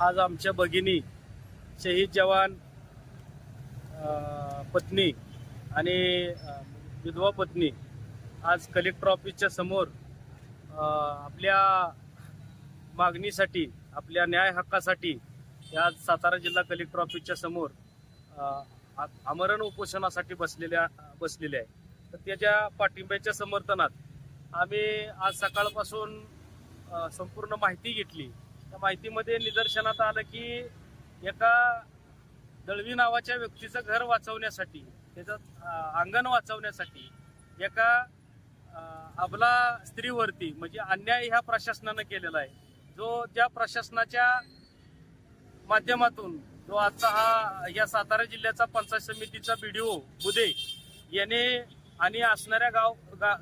आज आमच्या भगिनी शहीद जवान पत्नी आणि विधवा पत्नी आज कलेक्टर ऑफिसच्या समोर आपल्या मागणीसाठी आपल्या न्याय हक्कासाठी या आज सातारा जिल्हा कलेक्टर ऑफिसच्या समोर आ- आमरण उपोषणासाठी बसलेल्या बसलेले आहे तर त्याच्या पाठिंब्याच्या समर्थनात आम्ही आज सकाळपासून संपूर्ण माहिती घेतली. त्या माहितीमध्ये निदर्शनात आलं की एका दळवी नावाच्या व्यक्तीचं घर वाचवण्यासाठी त्याचं अंगण वाचवण्यासाठी एका अबला स्त्रीवरती म्हणजे अन्याय ह्या प्रशासनानं केलेला आहे. जो त्या प्रशासनाच्या माध्यमातून जो आजचा हा या सातारा जिल्ह्याचा पंचायत समितीचा बीडीओ बुदे याने आणि असणाऱ्या गाव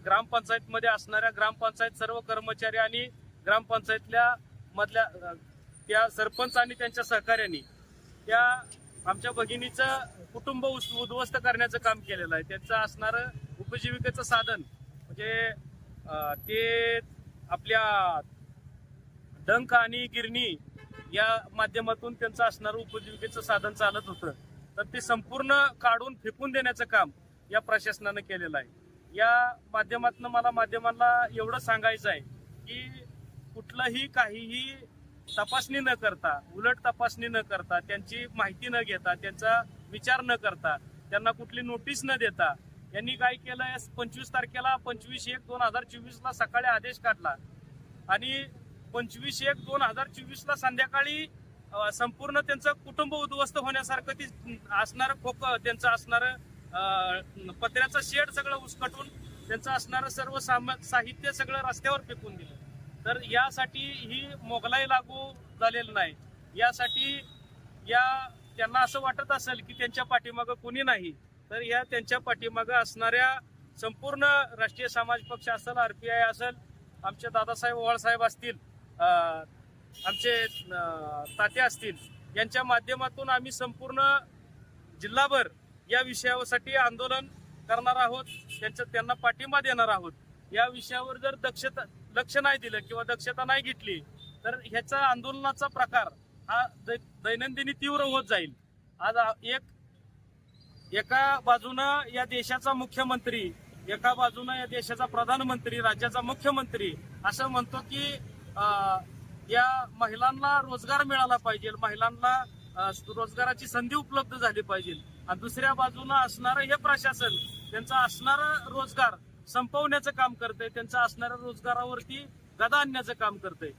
ग्रामपंचायतमध्ये असणाऱ्या ग्रामपंचायत सर्व कर्मचारी आणि ग्रामपंचायतल्या मधल्या त्या सरपंच आणि त्यांच्या सहकार्यांनी त्या आमच्या भगिनीचं कुटुंब उद्ध्वस्त करण्याचं काम केलेलं आहे. त्यांचं असणारं उपजीविकेचं साधन म्हणजे ते आपल्या डंक आणि गिरणी या माध्यमातून त्यांचं असणारं उपजीविकेचं साधन चालत होतं. तर ते संपूर्ण काढून फेकून देण्याचं काम या प्रशासनानं केलेलं आहे. या माध्यमातून मला माध्यमांना एवढं सांगायचं आहे की कुठलंही काहीही तपासणी न करता उलट तपासणी न करता त्यांची माहिती न घेता त्यांचा विचार न करता त्यांना कुठली नोटीस न देता यांनी काय केलं पंचवीस तारखेला पंचवीस एक दोन हजार चोवीसला सकाळी आदेश काढला. आणि पंचवीस एक दोन हजार चोवीसला संध्याकाळी संपूर्ण त्यांचं कुटुंब उद्ध्वस्त होण्यासारखं ती असणारं खोक त्यांचं असणारं पत्र्याचं शेड सगळं उसकटून त्यांचं असणारं सर्व साम- साहित्य सगळं रस्त्यावर फेकून दिलं. तर यासाठी ही मोगलाई लागू झालेली नाही. यासाठी या त्यांना असं वाटत असेल की त्यांच्या पाठीमागं कुणी नाही तर या त्यांच्या पाठीमागं असणाऱ्या संपूर्ण राष्ट्रीय समाज पक्ष असेल आरपीआय असेल आमचे दादासाहेब ओवाळसाहेब असतील आमचे ताते असतील यांच्या माध्यमातून आम्ही संपूर्ण जिल्हाभर या विषयासाठी आंदोलन करणार आहोत त्यांच्या त्यांना पाठिंबा देणार आहोत. या विषयावर जर दक्षता लक्ष नाही दिलं किंवा दक्षता नाही घेतली तर ह्याचा आंदोलनाचा प्रकार हा दैनंदिनी तीव्र होत जाईल. आज एक एका बाजूनं या देशाचा मुख्यमंत्री एका बाजूनं या देशाचा प्रधानमंत्री राज्याचा मुख्यमंत्री असं म्हणतो की अं, या महिलांना रोजगार मिळाला पाहिजे महिलांना रोजगाराची संधी उपलब्ध झाली पाहिजे. आणि दुसऱ्या बाजूनं असणारं हे प्रशासन त्यांचा असणारा रोजगार संपवण्याचं काम करतंय त्यांचा असणाऱ्या रोजगारावरती गदा आणण्याचं काम करतंय.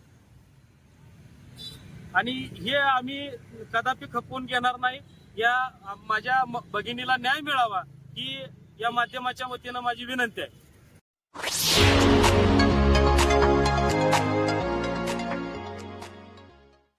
आणि हे आम्ही कदापि खपवून घेणार नाही. या माझ्या भगिनीला न्याय मिळावा ही या माध्यमाच्या वतीनं माझी विनंती आहे.